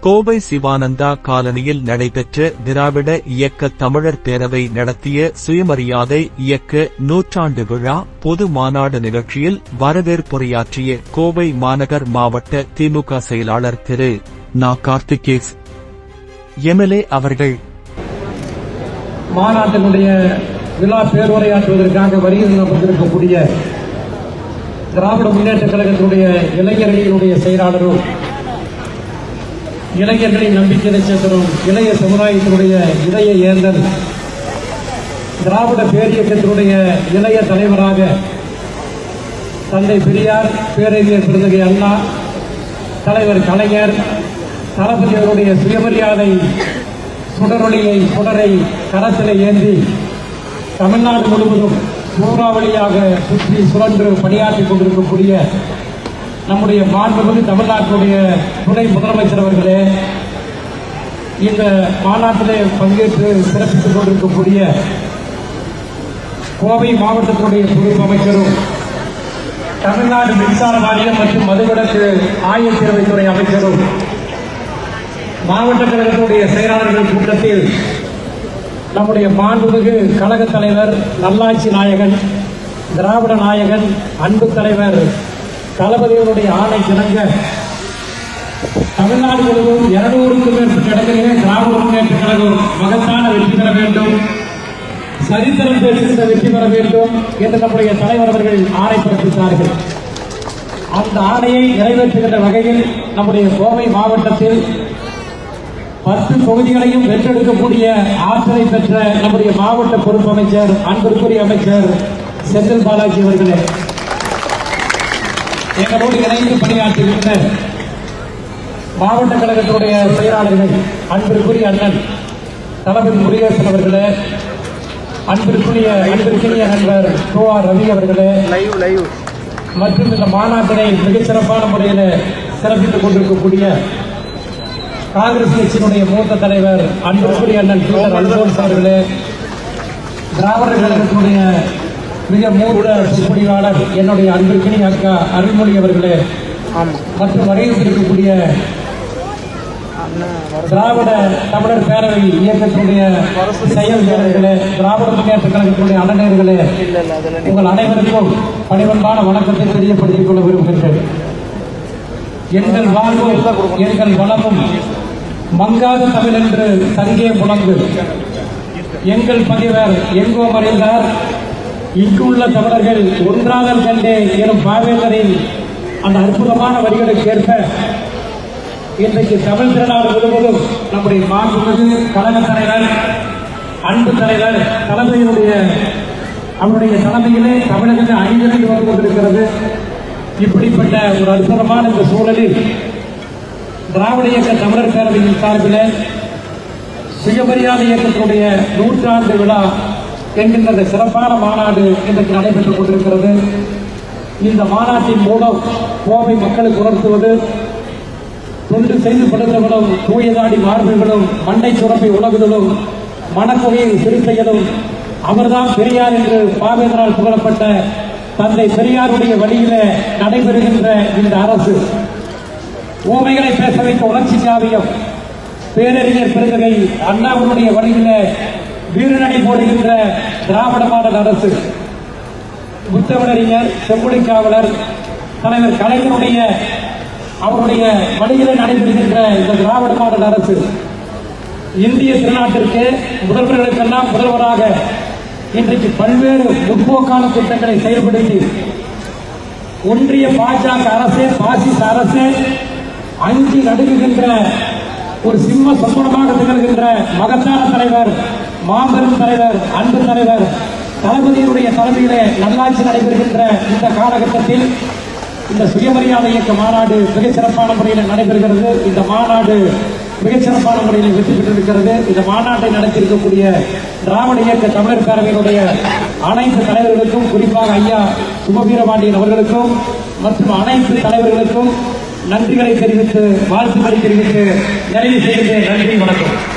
கோவை சிவானந்தா காலனியில் நடைபெற்ற திராவிட இயக்க தமிழர் பேரவை நடத்திய சுயமரியாதை இயக்க நூற்றாண்டு விழா பொது மாநாடு நிகழ்ச்சியில் வரவேற்புரையாற்றிய கோவை மாநகர் மாவட்ட திமுக செயலாளர் திரு. நா. கார்த்திகேஸ். எம்எல்ஏ அவர்கள். மாநாட்டினுடைய விழா பேருரையாற்றுவதற்காக வருகை திராவிட முன்னேற்ற கழகத்தினுடைய இளைஞர்களினுடைய செயலாளரும் இளைஞர்களின் நம்பிக்கை நட்சத்திரம் இளைய சமுதாயத்தினுடைய இளைய ஏந்தல் திராவிட பேரியக்கத்தினுடைய இளைய தலைவராக தந்தை பெரியார் பேரறிஞர் பிறந்தகை அண்ணா தலைவர் கலைஞர் தளபதி அவருடைய சுயமரியாதை சுடரொளியை சுடரை கரத்திலே ஏந்தி தமிழ்நாடு முழுவதும் சூறாவளியாக சுற்றி சுழன்று பணியாற்றிக் கொண்டிருக்கக்கூடிய நம்முடைய மாண்புமிகு தமிழ்நாட்டுடைய துணை முதலமைச்சர் அவர்களே இந்த மாநாட்டிலே பங்கேற்று சிறப்பித்துக் கொண்டிருக்கக்கூடிய கோவை மாவட்டத்தினுடைய பொறுப்பு அமைச்சரும் தமிழ்நாடு மின்சார வாரியம் மற்றும் மதுவிலக்கு ஆயத்தீர்வைத்துறை அமைச்சரும் மாவட்ட கழகத்தினுடைய செயலாளர்கள் கூட்டத்தில் நம்முடைய மாண்புமிகு கழக தலைவர் நல்லாட்சி நாயகன் திராவிட நாயகன் அன்பு தலைவர் தளபதிகளுடைய ஆணை கிடங்க தமிழ்நாடு முழுவதும் இருநூறுக்கும் மேற்பட்ட இடங்களிலே திராவிட முன்னேற்ற கழகம் மகத்தான வெற்றி பெற வேண்டும். சரித்திரம் பேசுகின்ற வெற்றி பெற வேண்டும் என்று நம்முடைய தலைவர் அவர்கள் ஆணை பிறப்பித்தார்கள் அந்த ஆணையை நிறைவேற்றுகின்ற வகையில் நம்முடைய கோவை மாவட்டத்தில் பத்து தொகுதிகளையும் வென்றெடுக்கக்கூடிய ஆற்றலை பெற்ற நம்முடைய மாவட்ட பொறுப்பு அமைச்சர் அன்பிற்குரிய அமைச்சர் செந்தில் பாலாஜி அவர்களே எங்களோடு இணைந்து பணியாற்றுகின்ற மாவட்ட கழகத்தினுடைய செயலாளர்கள் அன்பிற்குரிய அண்ணன் தளபதி முருகேசன் அவர்களே அன்பிற்குரிய அன்பிற்குரிய நண்பர் கோ ஆர் ரவி அவர்களே லைவ் லைவ் மற்றும் இந்த மாநாட்டினை மிகச்சிறப்பான முறையில் சிறப்பித்துக் கொண்டிருக்கக்கூடிய காங்கிரஸ் கட்சியினுடைய மூத்த தலைவர் அன்பிற்குரிய அண்ணன் பீட்டர் அல்போன்ஸ் அவர்களே திராவிட கழகத்தினுடைய மிக மூத்த சுப்படியாளர் என்னுடைய அன்பிற்கினி அக்கா அருள்மொழி அவர்களே. மற்றும் வரையறுத்திருக்கக்கூடிய திராவிட தமிழர் பேரவை இயக்கத்தினுடைய செயல் வீரர்களே திராவிட முன்னேற்ற கழகத்தினுடைய அண்ணனர்களே உங்கள் அனைவருக்கும் பணிவன்பான வணக்கத்தை தெரியப்படுத்திக் கொள்ள விரும்புகின்றேன். எங்கள் வாழ்வும் எங்கள் வளமும் மங்காத தமிழ் என்று சங்கே முழங்கு. எங்கள் பதிவர் எங்கோ மறைந்தார். இங்குள்ள தமிழர்கள் ஒன்றாதல் கண்டே எனும் பாவேந்தரின் அந்த அற்புதமான வரிகளுக்கு ஏற்ப இன்றைக்கு தமிழ் திருநாடு முழுவதும் நம்முடைய மாண்புமிகு கழக தலைவர் அன்பு தலைவர் தலைமையினுடைய அவருடைய தலைமையிலே தமிழகத்தை அணிதிரண்டு வந்து கொண்டிருக்கிறது. இப்படிப்பட்ட ஒரு அற்புதமான இந்த சூழலில் திராவிட இயக்க தமிழர் பேரவையின் சார்பில் சுயமரியாதை இயக்கத்தினுடைய நூற்றாண்டு விழா என்கின்ற இந்த சிறப்பான மாநாடு இன்றைக்கு நடைபெற்றுக் கொண்டிருக்கிறது. இந்த மாநாட்டின் மூலம் கோவை மக்களுக்கு உணர்த்துவது தொண்டு செய்து படுகிறவர்களும் தூயதாடி மார்புகளும் மண்டை சுரப்பை உலகுதலும் மனக்குகையை சிறுத்தைகளும் அவர்தான் பெரியார் என்று பாவேந்தரால் புகழப்பட்ட தந்தை பெரியாருடைய வழியில நடைபெறுகின்ற இந்த அரசு. ஊமைகளை பேச வைத்த உணர்ச்சி காவியம் பேரறிஞர் பெருந்தகை அண்ணாவுடைய வழியில வீரநடை போடுகின்ற திராவிட மாடல் அரசு. புத்தவனறிஞர் செம்புடை காவலர் தலைவர் கலைஞருடைய அவருடைய வழியிலே நடைபெறுகின்ற இந்த திராவிட மாடல் அரசு. இந்திய திருநாட்டிற்கு முதல்வர்களுக்கெல்லாம் முதல்வராக இன்றைக்கு பல்வேறு முற்போக்கான திட்டங்களை செயல்படுத்தி ஒன்றிய பாஜக அரசே பாசிச அரசே அஞ்சு நடுங்குகின்ற ஒரு சிம்ம சம்பளமாக திகழ்கின்ற மகத்தான தலைவர் மாபெரும் தலைவர் அன்பு தலைவர் தளபதியினுடைய தலைமையிலே நல்லாட்சி நடைபெறுகின்ற இந்த காலகட்டத்தில் இந்த சுயமரியாதை இயக்க மாநாடு மிகச்சிறப்பான முறையில் நடைபெறுகிறது. இந்த மாநாடு மிகச்சிறப்பான முறையில் வெற்றி பெற்றிருக்கிறது. இந்த மாநாட்டை நடத்தியிருக்கக்கூடிய திராவிட இயக்க தமிழர் பேரவையினுடைய அனைத்து தலைவர்களுக்கும் குறிப்பாக ஐயா சுபவீரபாண்டியன் அவர்களுக்கும் மற்றும் அனைத்து தலைவர்களுக்கும் நன்றிகளை தெரிவித்து வாழ்த்துக்களை தெரிவித்து நிறைவு செய்கின்றேன். நன்றி வணக்கம்.